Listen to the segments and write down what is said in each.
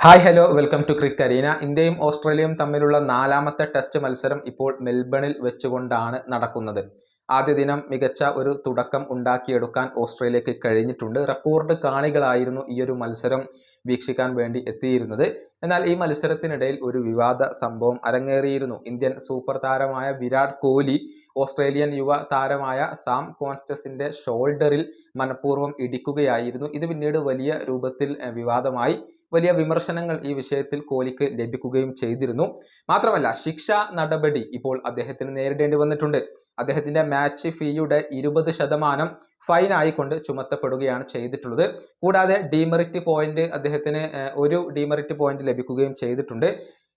Hi hello welcome to Crick Arena ഇന്ത്യയും ഓസ്ട്രേലിയയും തമ്മിലുള്ള നാലാമത്തെ ടെസ്റ്റ് മത്സരം ഇപ്പോൾ മെൽബണിൽ വെച്ചുകൊണ്ടാണ് നടക്കുന്നത്. ആദ്യ ദിനം മികച്ച ഒരു തുടക്കം ഉണ്ടാക്കിയെടുക്കാൻ ഓസ്ട്രേലിയക്ക് കഴിഞ്ഞിട്ടുണ്ട്. റെക്കോർഡ് കാണികളായിരുന്നു ഈ ഒരു മത്സരം വീക്ഷിക്കാൻ വേണ്ടി എത്തിയിരുന്നത്. എന്നാൽ ഈ മത്സരത്തിനിടയിൽ ഒരു വിവാദ സംഭവം അരങ്ങേറിയിരുന്നു. ഇന്ത്യൻ സൂപ്പർ താരമായ വിരാട് കോഹ്ലി ഓസ്ട്രേലിയൻ യുവ താരമായ സാം കോൺസ്റ്റസിന്റെ ഷോൾഡറിൽ മനഃപൂർവം ഇടിക്കുകയായിരുന്നു. ഇത് പിന്നീട് വലിയ രൂപത്തിൽ വിവാദമായി. വലിയ വിമർശനങ്ങൾ ഈ വിഷയത്തിൽ കോലിക്ക് ലഭിക്കുകയും ചെയ്തിരുന്നു. മാത്രമല്ല ശിക്ഷാ നടപടി ഇപ്പോൾ അദ്ദേഹത്തിന് നേരിടേണ്ടി വന്നിട്ടുണ്ട്. അദ്ദേഹത്തിന്റെ മാച്ച് ഫീയുടെ ഇരുപത് ശതമാനം ഫൈൻ ആയിക്കൊണ്ട് ചുമത്തപ്പെടുകയാണ് ചെയ്തിട്ടുള്ളത്. കൂടാതെ ഡിമെറിറ്റ് പോയിന്റ് അദ്ദേഹത്തിന് ഒരു ഡിമെറിറ്റ് പോയിന്റ് ലഭിക്കുകയും ചെയ്തിട്ടുണ്ട്.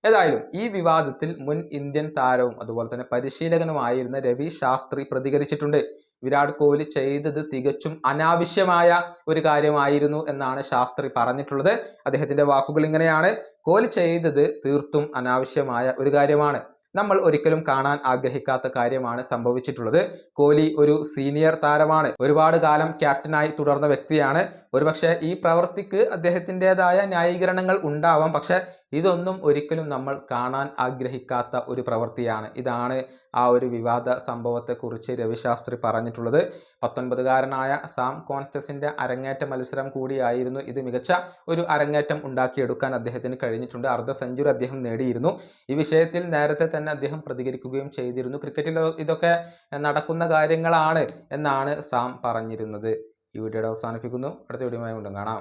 ഏതായാലും ഈ വിവാദത്തിൽ മുൻ ഇന്ത്യൻ താരവും അതുപോലെ തന്നെ പരിശീലകനുമായിരുന്ന രവി ശാസ്ത്രി പ്രതികരിച്ചിട്ടുണ്ട്. വിരാട് കോഹ്ലി ചെയ്തത് തികച്ചും അനാവശ്യമായ ഒരു കാര്യമായിരുന്നു എന്നാണ് ശാസ്ത്രി പറഞ്ഞിട്ടുള്ളത്. അദ്ദേഹത്തിന്റെ വാക്കുകൾ ഇങ്ങനെയാണ്. കോഹ്ലി ചെയ്തത് തീർത്തും അനാവശ്യമായ ഒരു കാര്യമാണ്. നമ്മൾ ഒരിക്കലും കാണാൻ ആഗ്രഹിക്കാത്ത കാര്യമാണ് സംഭവിച്ചിട്ടുള്ളത്. കോഹ്ലി ഒരു സീനിയർ താരമാണ്. ഒരുപാട് കാലം ക്യാപ്റ്റനായി തുടർന്ന വ്യക്തിയാണ്. ഒരുപക്ഷെ ഈ പ്രവൃത്തിക്ക് അദ്ദേഹത്തിന്റെതായ ന്യായീകരണങ്ങൾ ഉണ്ടാവാം. പക്ഷെ ഇതൊന്നും ഒരിക്കലും നമ്മൾ കാണാൻ ആഗ്രഹിക്കാത്ത ഒരു പ്രവൃത്തിയാണ് ഇതാണ് ആ ഒരു വിവാദ സംഭവത്തെക്കുറിച്ച് രവിശാസ്ത്രി പറഞ്ഞിട്ടുള്ളത്. പത്തൊൻപതുകാരനായ സാം കോൺസ്റ്റസിന്റെ അരങ്ങേറ്റ മത്സരം കൂടിയായിരുന്നു ഇത്. മികച്ച ഒരു അരങ്ങേറ്റം ഉണ്ടാക്കിയെടുക്കാൻ അദ്ദേഹത്തിന് കഴിഞ്ഞിട്ടുണ്ട്. അർദ്ധ സെഞ്ചുറി അദ്ദേഹം നേടിയിരുന്നു. ഈ വിഷയത്തിൽ നേരത്തെ തന്നെ അദ്ദേഹം പ്രതികരിക്കുകയും ചെയ്തിരുന്നു. ക്രിക്കറ്റിൽ ഇതൊക്കെ നടക്കുന്ന കാര്യങ്ങളാണ് എന്നാണ് സാം പറഞ്ഞിരുന്നത്. ഈ വീഡിയോയുടെ അവസാനിപ്പിക്കുന്നു. അടുത്ത വീഡിയോയുമായി കൊണ്ടും കാണാം.